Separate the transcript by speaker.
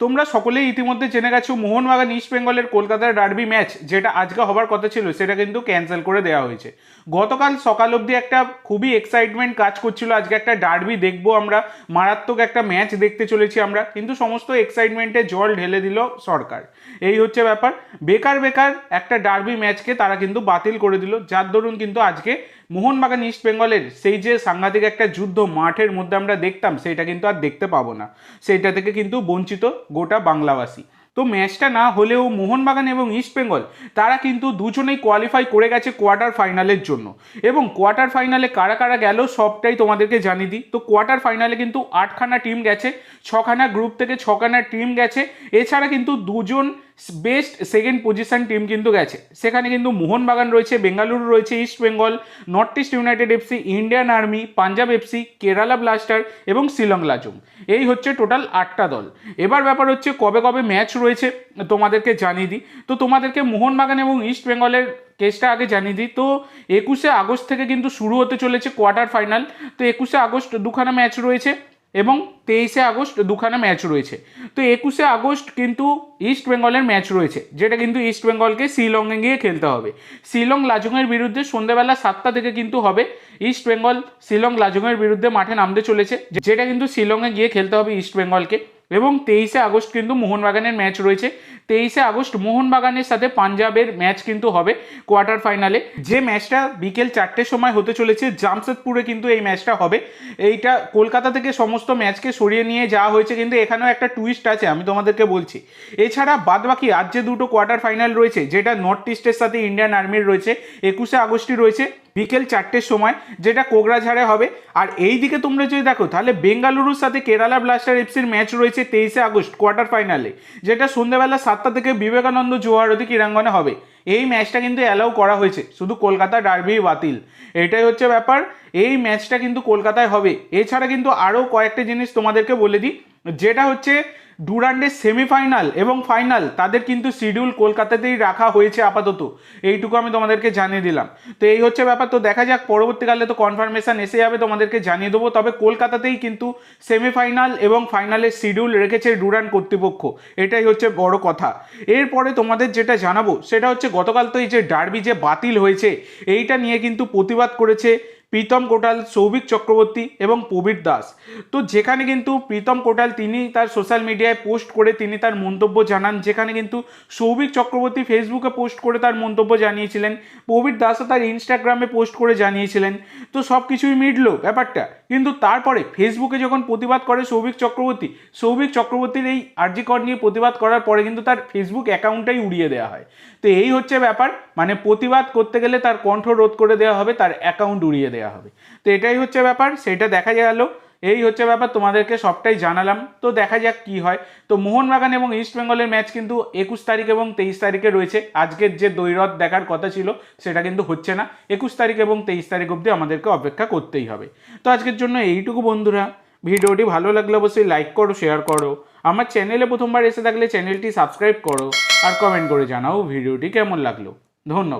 Speaker 1: তোমরা সকলেই ইতিমধ্যে জেনে গেছো মোহনবাগান ইস্ট বেঙ্গলের কলকাতার ডার্বি ম্যাচ যেটা আজকে হবার কথা ছিল, সেটা কিন্তু ক্যান্সেল করে দেওয়া হয়েছে। গতকাল সকাল অবধি একটা খুবই এক্সাইটমেন্ট কাজ করছিল। আজকে একটা ডার্বি দেখব আমরা, মারাত্মক একটা ম্যাচ দেখতে চলেছি আমরা, কিন্তু সমস্ত এক্সাইটমেন্টে জল ঢেলে দিল সরকার। এই হচ্ছে ব্যাপার। বেকার বেকার একটা ডার্বি ম্যাচকে তারা কিন্তু বাতিল করে দিল। যার দরুন কিন্তু আজকে মোহনবাগান ইস্ট বেঙ্গলের সেই যে সাংঘাতিক একটা যুদ্ধ মাঠের মধ্যে আমরা দেখতাম, সেইটা কিন্তু আর দেখতে পাবো না। সেইটা থেকে কিন্তু বঞ্চিত গোটা বাংলাবাসী। তো ম্যাচটা না হলেও মোহনবাগান এবং ইস্ট বেঙ্গল, তারা কিন্তু দুজনেই কোয়ালিফাই করে গেছে কোয়ার্টার ফাইনালের জন্য। এবং কোয়ার্টার ফাইনালে কারা কারা গেল সবটাই তোমাদেরকে জানিয়ে দিই। তো কোয়ার্টার ফাইনালে কিন্তু আটখানা টিম গেছে, ছখানা গ্রুপ থেকে ছখানা টিম গেছে। এছাড়া কিন্তু দুজন বেস্ট সেকেন্ড পজিশন টিম কিন্তু গেছে। সেখানে কিন্তু মোহনবাগান রয়েছে, বেঙ্গালুরু রয়েছে, East Bengal, North East United FC, Indian Army, Punjab FC, Kerala blaster এবং শিলং লাজুং। এই হচ্ছে টোটাল আটটা দল। এবার ব্যাপার হচ্ছে কবে কবে ম্যাচ রয়েছে, তোমাদেরকে জানিয়ে দিই। তো তোমাদেরকে মোহনবাগান এবং ইস্ট বেঙ্গলের কেসটা আগে জানিয়ে দিই। তো একুশে আগস্ট থেকে কিন্তু শুরু হতে চলেছে কোয়ার্টার ফাইনাল তো একুশে আগস্ট দুখানা ম্যাচ রয়েছে এবং তেইশে আগস্ট দুখানা ম্যাচ রয়েছে। তো একুশে আগস্ট কিন্তু ইস্ট বেঙ্গলের ম্যাচ রয়েছে, যেটা কিন্তু ইস্ট বেঙ্গলকে শিলংয়ে গিয়ে খেলতে হবে। শিলং লাজুংয়ের বিরুদ্ধে সন্ধ্যেবেলা সাতটা থেকে কিন্তু হবে। ইস্ট বেঙ্গল শিলং লাজুংয়ের বিরুদ্ধে মাঠে নামতে চলেছে, যেটা কিন্তু শিলংয়ে গিয়ে খেলতে হবে ইস্ট বেঙ্গলকে এবং তেইশে আগস্ট কিন্তু মোহনবাগানের ম্যাচ রয়েছে। তেইশে আগস্ট মোহনবাগানের সাথে পাঞ্জাবের ম্যাচ কিন্তু হবে কোয়ার্টার ফাইনালে যে ম্যাচটা বিকেল চারটের সময় হতে চলেছে, জামশেদপুরে কিন্তু এই ম্যাচটা হবে। এইটা কলকাতা থেকে সমস্ত ম্যাচকে সরিয়ে নিয়ে যাওয়া হয়েছে, কিন্তু এখানেও একটা টুইস্ট আছে, আমি তোমাদেরকে বলছি। এছাড়া বাদবাকি আর যে দুটো কোয়ার্টার ফাইনাল রয়েছে, যেটা নর্থ ইস্টের সাথে ইন্ডিয়ান আর্মির রয়েছে, একুশে আগস্টই রয়েছে, বিকেল চারটের সময়, যেটা কোকরাঝাড়ে হবে। আর এই দিকে তোমরা যদি দেখো, তাহলে বেঙ্গালুরুর সাথে কেরালা ব্লাস্টার এফসির ম্যাচ রয়েছে তেইশে আগস্ট, কোয়ার্টার ফাইনালে, যেটা সন্ধ্যেবেলা সাতটা থেকে বিবেকানন্দ জোয়ারতি ক্রীড়াঙ্গনে হবে। এই ম্যাচটা কিন্তু অ্যালাউ করা হয়েছে, শুধু কলকাতা ডার্বি বাতিল। এটাই হচ্ছে ব্যাপার, এই ম্যাচটা কিন্তু কলকাতায় হবে। এছাড়া কিন্তু আরও কয়েকটা জিনিস তোমাদেরকে বলে দিই, যেটা হচ্ছে ডুরান্ডের সেমিফাইনাল এবং ফাইনাল, তাদের কিন্তু শিডিউল কলকাতাতেই রাখা হয়েছে আপাতত। এইটুকু আমি তোমাদেরকে জানিয়ে দিলাম। তো এই হচ্ছে ব্যাপার। তো দেখা যাক, পরবর্তীকালে তো কনফার্মেশন এসে যাবে তোমাদেরকে জানিয়ে দেবো। তবে কলকাতাতেই কিন্তু সেমিফাইনাল এবং ফাইনালের শিডিউল রেখেছে ডুরান্ড কর্তৃপক্ষ। এটাই হচ্ছে বড় কথা। এরপরে তোমাদের যেটা জানাব, সেটা হচ্ছে গতকাল তো এই যে ডার্বি যে বাতিল হয়েছে, এইটা নিয়ে কিন্তু প্রতিবাদ করেছে প্রীতম কোটাল, সৌভিক চক্রবর্তী এবং প্রবীর দাস। তো যেখানে কিন্তু প্রীতম কোটাল তিনি তার সোশ্যাল মিডিয়ায় পোস্ট করে তিনি তার মন্তব্য জানান, যেখানে কিন্তু সৌভিক চক্রবর্তী ফেসবুকে পোস্ট করে তার মন্তব্য জানিয়েছিলেন, প্রবীর দাসও তার ইনস্টাগ্রামে পোস্ট করে জানিয়েছিলেন। তো সব কিছুই মিটলো ব্যাপারটা। কিন্তু তারপরে ফেসবুকে যখন প্রতিবাদ করে সৌভিক চক্রবর্তী, সৌভিক চক্রবর্তীর এই আর্জিকর নিয়ে প্রতিবাদ করার পরে কিন্তু তার ফেসবুক অ্যাকাউন্টটাই উড়িয়ে দেওয়া হয়। তো এই হচ্ছে ব্যাপার মানে প্রতিবাদ করতে গেলে তার কণ্ঠ রোধ করে দেওয়া হবে, তার অ্যাকাউন্ট উড়িয়ে দেওয়া হবে। তো এটাই হচ্ছে ব্যাপার, সেটা দেখা গেল। এই হচ্ছে ব্যাপার, তোমাদেরকে সবটাই জানালাম। তো দেখা যাক কি হয়। তো মোহনবাগান এবং ইস্ট বেঙ্গলের ম্যাচ কিন্তু একুশ তারিখ এবং তেইশ তারিখে রয়েছে। আজকের যে দৈরথ দেখার কথা ছিল, সেটা কিন্তু হচ্ছে না। একুশ তারিখ এবং তেইশ তারিখ অবধি আমাদেরকে অপেক্ষা করতেই হবে। তো আজকের জন্য এইটুকু বন্ধুরা। ভিডিওটি ভালো লাগলে অবশ্যই লাইক করো শেয়ার করো। আমার চ্যানেলে প্রথমবার এসে থাকলে চ্যানেলটি সাবস্ক্রাইব করো। আর কমেন্ট করে জানাও ভিডিওটি কেমন লাগল। ধন্যবাদ।